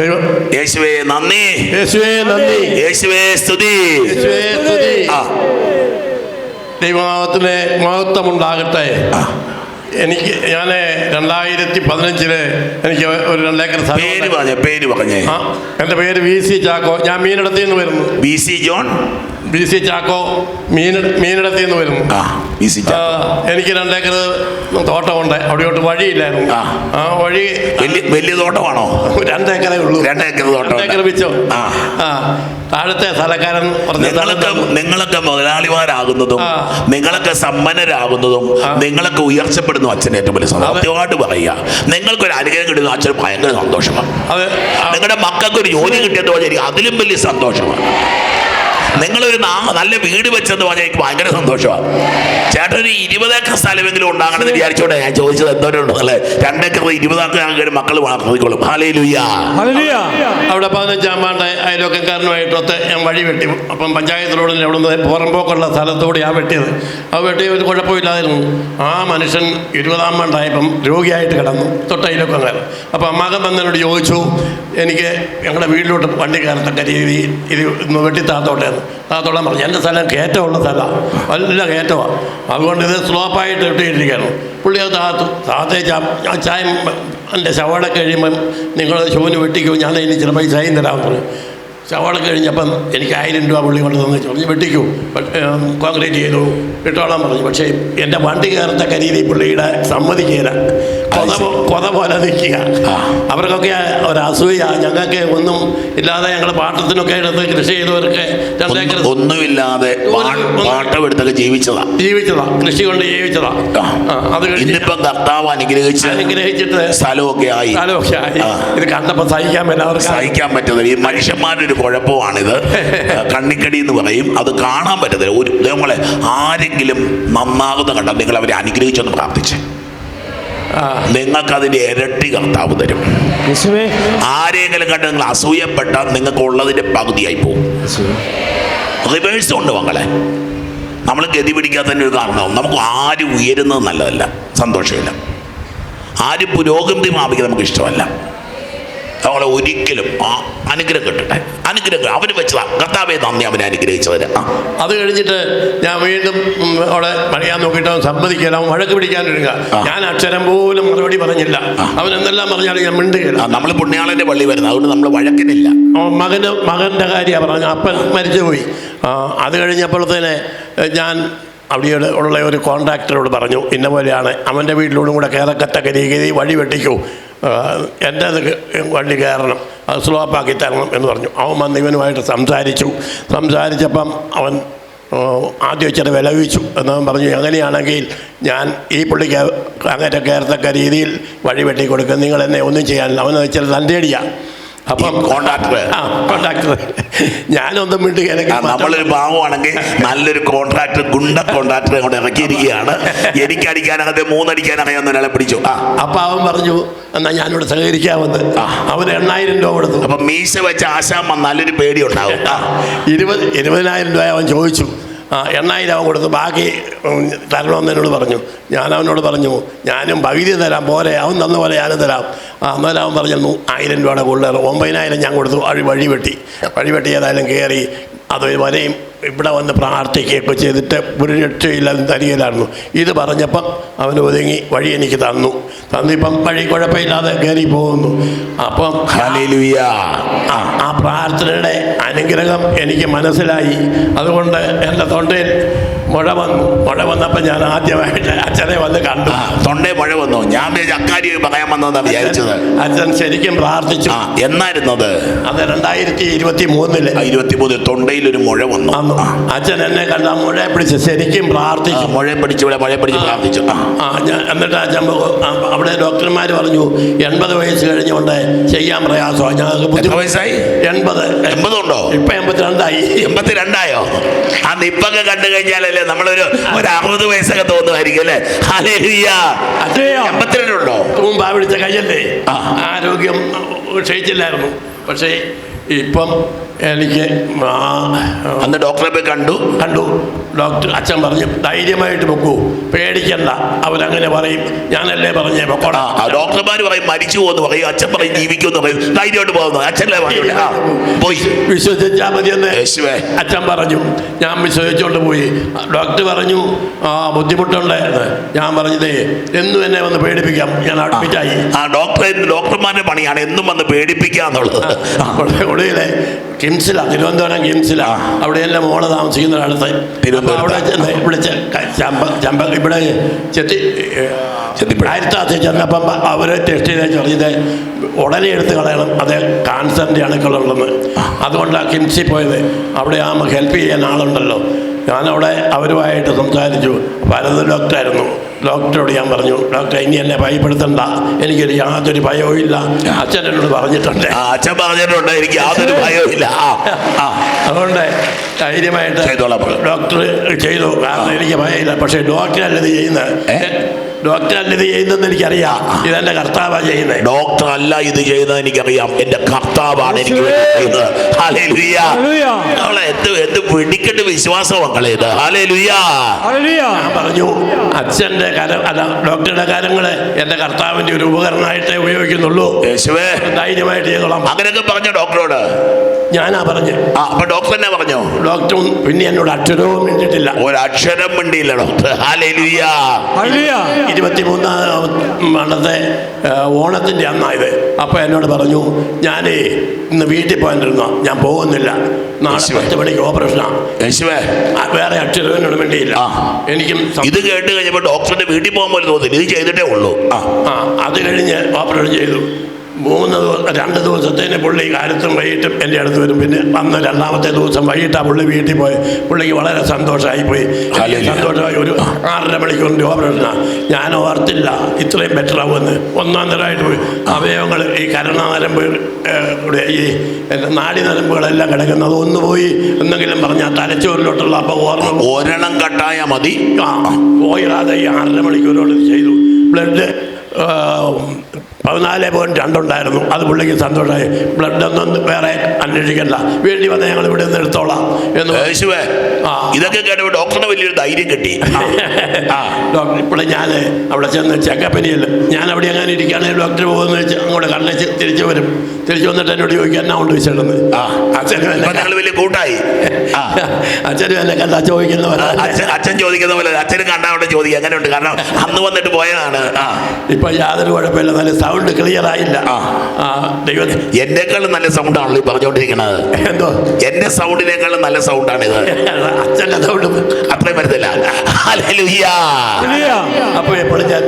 ദൈവം. യേശുവേ നന്ദി. യേശുവേ നന്ദി. യേശുവേ സ്തുതി. യേശുവേ സ്തുതി. ആ. ദൈവനാമത്തിന് മഹത്വമുണ്ടാകട്ടെ. എനിക്ക് ഞാൻ രണ്ടായിരത്തി പതിനഞ്ചിൽ എനിക്ക് ഒരു രണ്ടേക്കർ പേര് പറഞ്ഞ പേര് പറഞ്ഞേ. ആ എന്റെ പേര് വി സി ചാക്കോ. ഞാൻ മീനിടത്തിൽ നിന്ന് വരുന്നു. B C John? B C Chacko Meena മീനിടത്തിൽ നിന്ന് വരുന്നു. ആ ബി സി എനിക്ക് രണ്ടേക്കർ തോട്ടമുണ്ട്. അവിടെയോട്ട് വഴിയില്ലായിരുന്നു. ആ. ആ വഴി വലിയ വലിയ തോട്ടമാണോ? രണ്ടേക്കറേ ഉള്ളൂ. രണ്ടേക്കർ തോട്ടം രണ്ടേക്കർ വെച്ചോ. ആ. ആ താഴത്തെ സ്ഥലക്കാരൻ പറഞ്ഞ നിങ്ങളൊക്കെ നിങ്ങളൊക്കെ മുതലാളിമാരാകുന്നതും ആ. നിങ്ങളൊക്കെ സമ്പന്നരാകുന്നതും നിങ്ങളൊക്കെ നിങ്ങളൊക്കെ ഉയർച്ചപ്പെടുന്നു അച്ഛൻ ഏറ്റവും വലിയ. സത്യമായിട്ട് പറയുക. നിങ്ങൾക്കൊരു അനുഗ്രഹം കിട്ടുന്ന അച്ഛൻ ഭയങ്കര സന്തോഷമാണ്. നിങ്ങളുടെ മക്കൾക്ക് ഒരു ജോലി പറഞ്ഞാൽ അതിലും വലിയ സന്തോഷമാണ്. നിങ്ങളൊരു നാ- നല്ല വീട് വെച്ചെന്ന് പറഞ്ഞാൽ എനിക്ക് ഭയങ്കര സന്തോഷമാണ് ചേട്ടൻ ഒരു ഇരുപതേക്കർ സ്ഥലമെങ്കിലും ഉണ്ടാകണമെന്ന് വിചാരിച്ചോട്ടെ ഞാൻ ചോദിച്ചത് എന്തോരുണ്ട് അല്ലെ? രണ്ടേക്കർ ഇരുപതാക്കർ മക്കൾ വളർത്തിക്കോളും അവിടെ പതിനഞ്ചാം പാണ്ട് അയൽവക്കക്കാരനുമായിട്ടൊത്ത് ഞാൻ വഴി വെട്ടി. അപ്പം പഞ്ചായത്ത് റോഡിൽ അവിടെ നിന്ന് പുറമ്പോക്കുള്ള സ്ഥലത്തൂടെ ആ വെട്ടിയത്. ആ വെട്ടി ഒരു കുഴപ്പമില്ലായിരുന്നു ആ മനുഷ്യൻ ഇരുപതാം പാണ്ടായപ്പം രോഗിയായിട്ട് കിടന്നു. തൊട്ടയിലൊക്കെ അപ്പം അമ്മാകൻ വന്നതിനോട് ചോദിച്ചു എനിക്ക് ഞങ്ങളുടെ വീട്ടിലോട്ട് വണ്ടി കയറത്തക്ക രീതിയിൽ ഇത് ഒന്ന് താത്തോളാൻ പറഞ്ഞു. എന്റെ സ്ഥലം കയറ്റമുള്ള സ്ഥലമാണ് നല്ല കയറ്റമാണ് അതുകൊണ്ട് ഇത് സ്ലോപ്പായിട്ട് ഇട്ടിരിക്കുകയാണ്. പുള്ളി അത് താത്തു. താത്തേ ചാ ഞാൻ ചായ എന്റെ ശവട കഴിയുമ്പം നിങ്ങൾ ശോന് വെട്ടിക്കോ ഞാൻ അതിന് ചില ചായം തരാമെന്ന് പറഞ്ഞു. ശവട കഴിഞ്ഞപ്പം എനിക്ക് ആയിരം രൂപ പുള്ളി കൊണ്ട് തന്നു. ചോദിച്ചു വെട്ടിക്കൂ. കോൺക്രീറ്റ് ചെയ്തു ഇട്ടോളാൻ പറഞ്ഞു. പക്ഷേ എന്റെ വണ്ടി കയറത്തക്ക രീതിയിൽ പുള്ളിയുടെ സമ്മതിക്കുകയില്ല കൊത പോലെ നിൽക്കുക അവർക്കൊക്കെ ഒരസൂയ. ഞങ്ങൾക്ക് ഒന്നും ഇല്ലാതെ ഞങ്ങൾ പാട്ടത്തിനൊക്കെ എടുത്ത് കൃഷി ചെയ്തവർക്ക് രണ്ടേക്കർ ഒന്നുമില്ലാതെ പാട്ടമെടുത്തൊക്കെ ജീവിച്ചതാ. ജീവിച്ചതാ. കൃഷി കൊണ്ട് ജീവിച്ചതാ. അത് ഇന്നിപ്പം കർത്താവ് അനുഗ്രഹിച്ച് അനുഗ്രഹിച്ചിട്ട് സ്ഥലമൊക്കെ ആയി. സ്ഥലമൊക്കെ ആയി. ഇത് കണ്ടപ്പോൾ സഹിക്കാൻ അവർക്ക് സഹിക്കാൻ പറ്റുന്നത് ഈ മനുഷ്യന്മാരുടെ ഒരു കുഴപ്പമാണിത് കണ്ണിക്കടി എന്ന് പറയും. അത് കാണാൻ പറ്റത്തില്ല. ഒരു നമ്മളെ ആരെങ്കിലും നന്നാകുന്ന കണ്ടാൽ നിങ്ങൾ അവരെ അനുഗ്രഹിച്ചൊന്ന് പ്രാർത്ഥിച്ചേ. നിങ്ങൾക്ക് അതിന്റെ ഇരട്ടി കർത്താവ് തരും. ആരെങ്കിലും കണ്ട് നിങ്ങൾ അസൂയപ്പെട്ട നിങ്ങൾക്ക് ഉള്ളതിന്റെ പകുതിയായി പോകും. റിവേഴ്സും ഉണ്ട് നമ്മൾ ഗതി പിടിക്കാത്തതിന്റെ ഒരു കാരണവും നമുക്ക് ആര് ഉയരുന്നത് നല്ലതല്ല സന്തോഷമില്ല. ആര് പുരോഗതി പ്രാപിക്കാൻ നമുക്ക് ഇഷ്ടമല്ല. നമ്മളെ ഒരിക്കലും ആ അനുഗ്രഹം കിട്ടട്ടെ. അനുഗ്രഹം അവന് വെച്ചതാ. കർത്താവെ നന്ദി അവനെ അനുഗ്രഹിച്ചതിന് ആ. അത് കഴിഞ്ഞിട്ട് ഞാൻ വീണ്ടും അവളെ പറയാൻ നോക്കിയിട്ട് അവൻ സമ്മതിക്കില്ല അവൻ വഴക്ക് പിടിക്കാൻ ഒരുങ്ങുക. ഞാൻ അക്ഷരം പോലും മറുപടി പറഞ്ഞില്ല. അവൻ എന്തെല്ലാം പറഞ്ഞാലും ഞാൻ മിണ്ടുകയില്ല. നമ്മൾ പുണ്യാളന്റെ പള്ളി വരുന്നത്. അതുകൊണ്ട് നമ്മൾ വഴക്കിനില്ല. മകന് മകന്റെ കാര്യമാണ് പറഞ്ഞു അപ്പൻ മരിച്ചുപോയി. അത് കഴിഞ്ഞപ്പോഴത്തേനെ ഞാൻ അവിടെ ഉള്ള ഒരു കോൺട്രാക്ടറോട് പറഞ്ഞു ഇന്ന പോലെയാണ്. അവന്റെ വീട്ടിലൂടെ കൂടെ കയറക്കത്തക്ക രീതി വഴി വെട്ടിക്കൂ. ആ, എന്റെ അത് വണ്ടി കയറണം അത് സ്ലോപ്പാക്കി തരണം എന്ന് പറഞ്ഞു. അവൻ വന്ന് ഇവനുമായിട്ട് സംസാരിച്ചു. സംസാരിച്ചപ്പം അവൻ ആദ്യം ഇച്ചിരി വിലവിച്ചു എന്നവൻ പറഞ്ഞു അങ്ങനെയാണെങ്കിൽ ഞാൻ ഈ പുള്ളിക്ക് അങ്ങനെ കയറത്തക്ക രീതിയിൽ വഴി വെട്ടി കൊടുക്കും നിങ്ങൾ എന്നെ ഒന്നും ചെയ്യാനില്ല. അവൻ ഇച്ചിരി തന്റെടിയാണ് അപ്പം കോൺട്രാക്ടർ ആ കോൺട്രാക്ടർ ഞാനൊന്നും മിണ്ടി ആ, നമ്മളൊരു ഭാവമാണെങ്കിൽ നല്ലൊരു കോൺട്രാക്ടർ ഗുണ്ട കോൺട്രാക്ടർ അങ്ങോട്ട് ഇറക്കിയിരിക്കുകയാണ്. എനിക്കടിക്കാനകത്തെ മൂന്നടിക്കാനറിയാവുന്ന ഒരാളെ പിടിച്ചു. ആ. അപ്പം അവൻ പറഞ്ഞു എന്നാ ഞാനിവിടെ സഹകരിക്കാമെന്ന്. അവൻ എണ്ണായിരം രൂപ കൊടുത്തു. അപ്പൊ മീശ വെച്ച ആശാൻ നല്ലൊരു പേടി ഉണ്ടാവും ഇരുപത് ഇരുപതിനായിരം രൂപ അവൻ ചോദിച്ചു. എണ്ണായിരം അവൻ കൊടുത്തു ബാക്കി തരണമെന്ന് എന്നോട് പറഞ്ഞു. ഞാൻ അവനോട് പറഞ്ഞു ഞാനും പകുതി തരാം പോലെ അവൻ തന്ന പോലെ ഞാനും തരാം. അന്നേരം അവൻ പറഞ്ഞു "നൂ- ആയിരം രൂപയുടെ കൂടുതൽ ഒമ്പതിനായിരം ഞാൻ കൊടുത്തു വഴി വഴി വെട്ടി. വഴി വെട്ടി ഏതായാലും കയറി അത് വരെയും ഇവിടെ വന്ന് പ്രാർത്ഥിക്കുകയൊക്കെ ചെയ്തിട്ട് ഒരു രക്ഷയില്ലാതെ തരികയിലായിരുന്നു ഇത് പറഞ്ഞപ്പം അവൻ ഒതുങ്ങി വഴി എനിക്ക് തന്നു. തന്നിപ്പം വഴി കുഴപ്പമില്ലാതെ കയറി പോകുന്നു. അപ്പം ആ പ്രാർത്ഥനയുടെ അനുഗ്രഹം എനിക്ക് മനസ്സിലായി. അതുകൊണ്ട് എന്റെ തൊണ്ടയിൽ മുഴ വന്നു. മഴ വന്നപ്പോൾ ഞാൻ ആദ്യമായിട്ട് അച്ഛനെ വന്ന് കണ്ടു. തൊണ്ടേ മഴ വന്നു. ഞാൻ അക്കാരി പറയാൻ വന്നതാ വിചാരിച്ചത്. അച്ഛൻ ശരിക്കും പ്രാർത്ഥിച്ചു. എന്നായിരുന്നത്? അത് രണ്ടായിരത്തി ഇരുപത്തി മൂന്നിൽ ഇരുപത്തി മൂന്നിൽ തൊണ്ടയിൽ ഒരു മുഴ വന്നു. അച്ഛൻ എന്നെ കണ്ട ആ മുഴയെ പിടിച്ച് ശരിക്കും പ്രാർത്ഥിച്ചു. മുഴ പിടിച്ച് ഇവിടെ മഴ പിടിച്ച് പ്രാർത്ഥിച്ചു. എന്നിട്ട് അച്ഛൻ അവിടെ ഡോക്ടർമാർ പറഞ്ഞു എൺപത് വയസ്സ് കഴിഞ്ഞുകൊണ്ട് ചെയ്യാൻ പ്രയാസമാണ് ഞങ്ങൾക്ക് വയസ്സായി? എൺപത്. എൺപതുണ്ടോ? ഇപ്പൊ എൺപത്തിരണ്ടായി. എൺപത്തിരണ്ടായോ? അന്ന് നിപ്പൊക്കെ കണ്ടു കഴിഞ്ഞാലല്ലേ നമ്മളൊരു ഒരു അറുപത് വയസ്സൊക്കെ തോന്നുമായിരിക്കും അല്ലേ ഹല്ലേലൂയ. അതെയോ? എൺപത്തിരണ്ടുണ്ടോ വിളിച്ച കയ്യല്ലേ ആ. ആരോഗ്യം ക്ഷയിച്ചില്ലായിരുന്നു പക്ഷേ ഇപ്പം എനിക്ക് അന്ന് ഡോക്ടറെ പോയി കണ്ടു. കണ്ടു. ഡോക്ടർ അച്ഛൻ പറഞ്ഞു ധൈര്യമായിട്ട് പൊക്കൂ. പേടിക്കണ്ട. അവരങ്ങനെ പറയും. ഞാനല്ലേ പറഞ്ഞേ പൊക്കോടാ. ഡോക്ടർമാർ പറയും മരിച്ചു പോകുന്നു. പറയും അച്ഛൻ പറയും ജീവിക്കുമെന്ന് പറയും. ധൈര്യമായിട്ട് പോകുന്നു. അച്ഛനല്ലേ പറഞ്ഞു പോയി. വിശ്വസിച്ചാൽ മതിയെന്ന് അച്ഛൻ പറഞ്ഞു. ഞാൻ വിശ്വസിച്ചുകൊണ്ട് പോയി. ഡോക്ടർ പറഞ്ഞു ആ ബുദ്ധിമുട്ടുണ്ട്. ഞാൻ പറഞ്ഞതേ എന്നും എന്നെ വന്ന് പേടിപ്പിക്കാം. ഞാൻ അഡ്മിറ്റായി. ആ ഡോക്ടറെ ഡോക്ടർമാരുടെ പണിയാണ് എന്നും വന്ന് പേടിപ്പിക്കാന്നുള്ളത്. ഒടുവിലെ കിംസിലാ തിരുവനന്തപുരം കിംസിലാ അവിടെ എല്ലാം മോൾ താമസിക്കുന്ന ഒരാളത്ത്. അവിടെ ചെന്ന് ക- ചമ്പ ചമ്പ ഇവിടെ ചെത്തി ആയിരത്താത്തി ആയിരത്തി ചെന്നപ്പം അവരെ ടെസ്റ്റ് ചെയ്ത് ചെറിയത് ഉടനെ എടുത്ത് കളയണം. അത് കാൻസറിന്റെ അണുക്കളുള്ളത് അതുകൊണ്ടാണ് കിംസിൽ പോയത്. അവിടെ ആ ഹെൽപ്പ് ചെയ്യാൻ ആളുണ്ടല്ലോ. ഞാനവിടെ അവരുമായിട്ട് സംസാരിച്ചു. ഭരത ഡോക്ടറായിരുന്നു ഡോക്ടറോട് ഞാൻ പറഞ്ഞു ഡോക്ടർ ഇനി എന്നെ ഭയപ്പെടുത്തണ്ട. എനിക്കൊരു യാതൊരു ഭയവും ഇല്ല. അച്ഛൻ എന്നോട് പറഞ്ഞിട്ടുണ്ട്. അച്ഛൻ പറഞ്ഞിട്ടുണ്ട് എനിക്ക് യാതൊരു ഭയവും ഇല്ല. അതുകൊണ്ട് ധൈര്യമായിട്ട്. ഡോക്ടർ ചെയ്തു. കാരണം എനിക്ക് ഭയമില്ല. പക്ഷേ ഡോക്ടർ അല്ല ഇത് ചെയ്യുന്നത്? ഡോക്ടർ അല്ല ഇത് ചെയ്യുന്നതെന്ന് എനിക്കറിയാം ഇതെന്റെ കർത്താവാണ് ചെയ്യുന്നത് ഡോക്ടർ അല്ല ഇത് ചെയ്യുന്നത് എനിക്കറിയാം. എന്റെ കർത്താവാണ് എനിക്ക്. മക്കളെ എന്ത് എന്ത് വെടിക്കെട്ട് വിശ്വാസം മക്കളെ ഇത് ഞാൻ പറഞ്ഞു അച്ഛന്റെ കരം അല്ല ഡോക്ടറുടെ കാര്യങ്ങൾ എന്റെ കർത്താവിന്റെ ഒരു ഉപകരണമായിട്ടേ ഉപയോഗിക്കുന്നുള്ളൂ. യേശുവേ. ധൈര്യമായിട്ട് ചെയ്തോളാം. അങ്ങനെയൊക്കെ പറഞ്ഞു ഡോക്ടറോട്? ഞാനാ പറഞ്ഞു. ആ അപ്പൊ ഡോക്ടർ തന്നെ പറഞ്ഞു? ഡോക്ടർ പിന്നെ എന്നോട് അക്ഷരവും മിണ്ടിട്ടില്ല ഒരക്ഷരം മിണ്ടിയില്ല ഡോക്ടർ. Hallelujah hallelujah. ഇരുപത്തിമൂന്നാം പണ്ടത്തെ ഓണത്തിന്റെ അന്നായത്. അപ്പോൾ എന്നോട് പറഞ്ഞു ഞാനേ ഇന്ന് വീട്ടിൽ പോയിരുന്നു ഞാൻ പോകുന്നില്ല. നാളെ. പത്ത് മണിക്ക് ഓപ്പറേഷനാണ് യേശുവേ. വേറെ അക്ഷരവിനോട് വേണ്ടിയില്ല ആ. എനിക്കും ഇത് കേട്ട് കഴിഞ്ഞപ്പോൾ ഡോക്ടറിന്റെ വീട്ടിൽ പോകാൻ പോലും തോന്നില്ല ഇത് ചെയ്തിട്ടേ ഉള്ളൂ. ആ. ആ അത് കഴിഞ്ഞ് ഓപ്പറേഷൻ ചെയ്തു. മൂന്ന് ദിവസം രണ്ട് ദിവസത്തേന് പുള്ളി കാലത്തും വൈകിട്ടും എന്റെ അടുത്ത് വരും. പിന്നെ അന്ന് രണ്ടാമത്തെ ദിവസം വൈകിട്ടാ പുള്ളി വീട്ടിൽ പോയി. പുള്ളിക്ക് വളരെ സന്തോഷമായി പോയി. സന്തോഷമായി. ഒരു ആറര മണിക്കൂറിന്റെ ഓപ്പറേഷനാണ് ഞാൻ ഓർത്തില്ല. ഇത്രയും ബെറ്റർ ആവുമെന്ന് ഒന്നാം തരമായിട്ട് പോയി. അവയവങ്ങൾ ഈ കരണനരമ്പ് ഈ നാടി നരമ്പുകളെല്ലാം കിടക്കുന്നത് ഒന്ന് പോയി എന്തെങ്കിലും പറഞ്ഞാൽ തലച്ചോറിലോട്ടുള്ള അപ്പോൾ ഓർമ്മ. ഒരെണ്ണം കട്ടായ മതി. ആ പോയിടാതെ ഈ ആറര മണിക്കൂറോട് ചെയ്തു. ബ്ലഡ് പതിനാല് പോയിന്റ് രണ്ടുണ്ടായിരുന്നു. അത് പുള്ളിക്ക് സന്തോഷമായി. ബ്ലഡ് ഒന്നും വേറെ അന്വേഷിക്കണ്ട. വേണ്ടി വന്ന ഞങ്ങൾ ഇവിടെ നിന്ന് എടുത്തോളാം എന്ന് യേശുവേ. ഇതൊക്കെ കേട്ടപ്പോൾ ഡോക്ടറിന് വലിയൊരു ധൈര്യം കിട്ടി. ഡോക്ടർ ഇപ്പോൾ ഞാൻ അവിടെ ചെന്ന് ചെക്കപ്പനിയല്ല ഞാൻ അവിടെ എങ്ങനെ ഇരിക്കുകയാണെങ്കിൽ ഡോക്ടർ പോകുന്ന വെച്ച് അങ്ങോട്ട് കണ്ണിച്ച് തിരിച്ചു വരും. തിരിച്ചു വന്നിട്ട് എന്നോട് ചോദിക്കാൻ എന്നാ കൊണ്ട് വിശേഷം ആ. അച്ഛനും വലിയ കൂട്ടായി. അച്ഛനും എന്നെ കണ്ടാ ചോദിക്കുന്നവരാ അച്ഛൻ അച്ഛൻ ചോദിക്കുന്ന പോലെ അച്ഛനും കണ്ടാവിടെ ചോദിക്കും. അങ്ങനെയുണ്ട് കാരണം അന്ന് വന്നിട്ട് പോയതാണ്. ആ. ഇപ്പൊ യാതൊരു കുഴപ്പമില്ല. നല്ല സൗണ്ട് ക്ലിയർ ആയില്ല. ആ. ദൈവത്തെ ദൈവം എന്നെക്കാളും നല്ല സൗണ്ടാണല്ലോ ഈ പറഞ്ഞുകൊണ്ടിരിക്കുന്നത് എന്തോ? എന്റെ സൗണ്ടിനേക്കാളും നല്ല സൗണ്ടാണ് ഇത് അച്ഛന്റെ സൗണ്ട് അത്രയും വരുന്നില്ല. അപ്പോൾ എപ്പോഴും ഞാൻ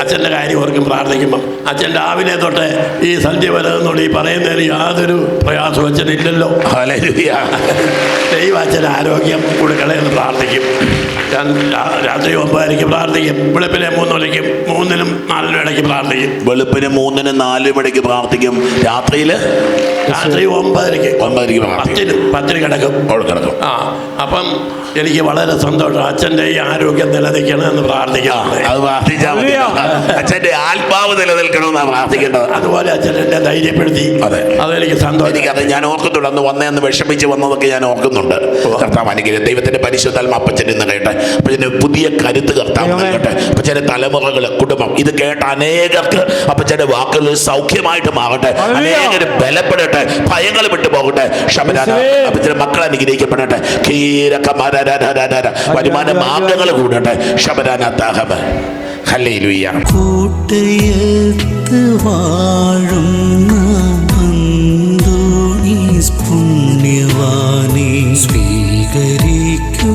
അച്ഛന്റെ കാര്യം ഓർക്കും പ്രാർത്ഥിക്കുമ്പം. അച്ഛൻ രാവിലെ തൊട്ട് ഈ സന്ധ്യ വരെ നിന്നോട് ഈ പറയുന്നതിന് യാതൊരു പ്രയാസവും അച്ഛനില്ലല്ലോ. ഹല്ലേലൂയാ. ദൈവം അച്ഛൻ ആരോഗ്യം കൊടുക്കണേ എന്ന് പ്രാർത്ഥിക്കും. രാത്രി ഒമ്പതരയ്ക്ക് പ്രാർത്ഥിക്കും. വെളുപ്പിനെ മൂന്ന് മണിക്കും മൂന്നിനും നാലിനും ഇടയ്ക്ക് പ്രാർത്ഥിക്കും. വെളുപ്പിന് മൂന്നിനും നാലിനും ഇടയ്ക്ക് പ്രാർത്ഥിക്കും. രാത്രിയിൽ രാത്രി ഒമ്പതരയ്ക്ക്. ഒമ്പതരയ്ക്ക്. പത്തിന് പത്തിന് കിടക്കും. കിടക്കും. ആ അപ്പം എനിക്ക് വളരെ സന്തോഷം. അച്ഛന്റെ ഈ ആരോഗ്യം നിലനിൽക്കണമെന്ന് പ്രാർത്ഥിക്കാം അത് പ്രാർത്ഥിച്ചാൽ മതി. അച്ഛന്റെ ആത്മാവ് നിലനിൽക്കണമെന്നാണ് പ്രാർത്ഥിക്കേണ്ടത്. അതുപോലെ അച്ഛൻ എന്നെ ധൈര്യപ്പെടുത്തി. അതെ. അതെനിക്ക് സന്തോഷം. എനിക്കത് ഞാൻ ഓർക്കുന്നുണ്ട് അന്ന് വന്നേ അന്ന് വിഷമിച്ച് വന്നതൊക്കെ ഞാൻ ഓർക്കുന്നുണ്ട്. കർത്താവ് അനുഗ്രഹം. ദൈവത്തിന്റെ പരിശുദ്ധാത്മ അപ്പച്ചൻ ഇന്ന് കേട്ടെ. അപ്പച്ചന് പുതിയ കരുത്ത് കർത്താവ് കേട്ടെ. അപ്പച്ചന്റെ തലമുറകൾ കുടുംബം. ഇത് കേട്ട അനേകർക്ക് അപ്പച്ചന്റെ വാക്കുകൾ സൗഖ്യമായിട്ട് മാറട്ടെ. അനേകർ ബലപ്പെടട്ടെ. പോകട്ടെ ഭയങ്ങൾ വിട്ടു പോകട്ടെ ശബരാനാഥത്തിന്റെ മക്കൾ അനുഗ്രഹിക്കപ്പെടട്ടെ. കീരക്ക വരുമാന മാർഗങ്ങൾ കൂടട്ടെ. ശബരാനാഥാഹമ കൂട്ടയത്ത് സ്വീകരിക്കൂ.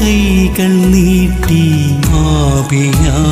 കൈകൾ നീട്ടി ആപിയാ